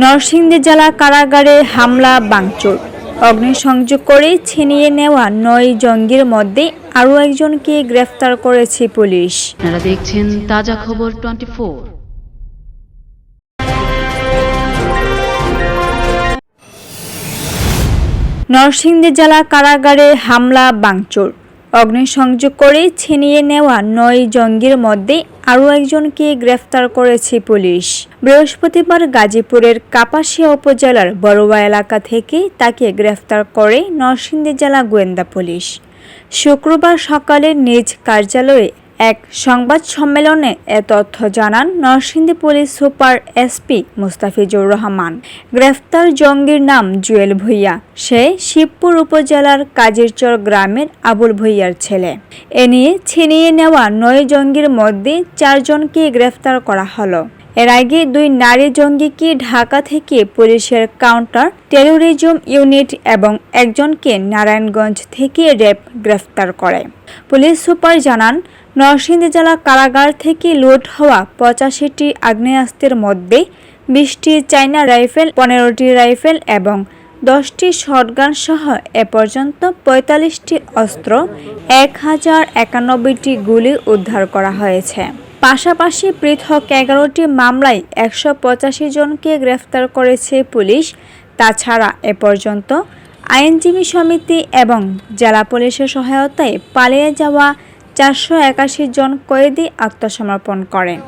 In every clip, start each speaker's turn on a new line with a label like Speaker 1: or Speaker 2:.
Speaker 1: নরসিংদী জেলা কারাগারে হামলা ভাঙচুর। অগ্নিসংযোগ করে ছিনিয়ে নেওয়া নয় জঙ্গির মধ্যে আরও একজনকে গ্রেফতার করেছে পুলিশ।
Speaker 2: আপনারা দেখছেন তাজা খবর টোয়েন্টি
Speaker 1: নরসিংদী জেলা কারাগারে হামলা ভাঙচুর। অগ্নিসংযোগ করে ছিনিয়ে নেওয়া নয় জঙ্গির মধ্যে আরও একজনকে গ্রেফতার করেছে পুলিশ। বৃহস্পতিবার গাজীপুরের কাপাসিয়া উপজেলার বড়ুয়া এলাকা থেকে তাকে গ্রেফতার করে নরসিংদী জেলা গোয়েন্দা পুলিশ। শুক্রবার সকালে নিজ কার্যালয়ে এক সংবাদ সম্মেলনে এ তথ্য জানান Narsingdi police super SP Mustafizur Rahman. গ্রেফতার জঙ্গির নাম জুয়েল ভুইয়া। সে শিবপুর উপজেলার কাজিরচর গ্রামের আবুল ভুইয়ার ছেলে। এ নিয়ে ছিনিয়ে নেওয়া নয় জঙ্গির মধ্যে চারজনকে গ্রেফতার করা হলো। এর আগে দুই নারী জঙ্গিকে ঢাকা থেকে পুলিশের কাউন্টার টেরোরিজম ইউনিট এবং একজনকে নারায়ণগঞ্জ থেকে র্যাব গ্রেফতার করে। পুলিশ সুপার জানান, নরসিংদী জেলা কারাগার থেকে লুট হওয়া পঁচাশিটি আগ্নেয়াস্ত্রের মধ্যে বিশটি চাইনা রাইফেল, পনেরোটি রাইফেল এবং দশটি শটগান সহ এ পর্যন্ত পঁয়তাল্লিশটি অস্ত্র, এক হাজার একানব্বইটি গুলি উদ্ধার করা হয়েছে। পাশাপাশি পৃথক এগারোটি মামলায় একশো পঁচাশি জনকে গ্রেফতার করেছে পুলিশ। তাছাড়া এ পর্যন্ত আইনজীবী সমিতি এবং জেলা পুলিশের সহায়তায় পালিয়ে যাওয়া চারশো একাশি জন কয়েদি আত্মসমর্পণ করেন।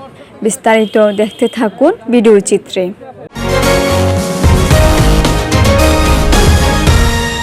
Speaker 1: বিস্তারিত দেখতে থাকুন ভিডিও চিত্রে।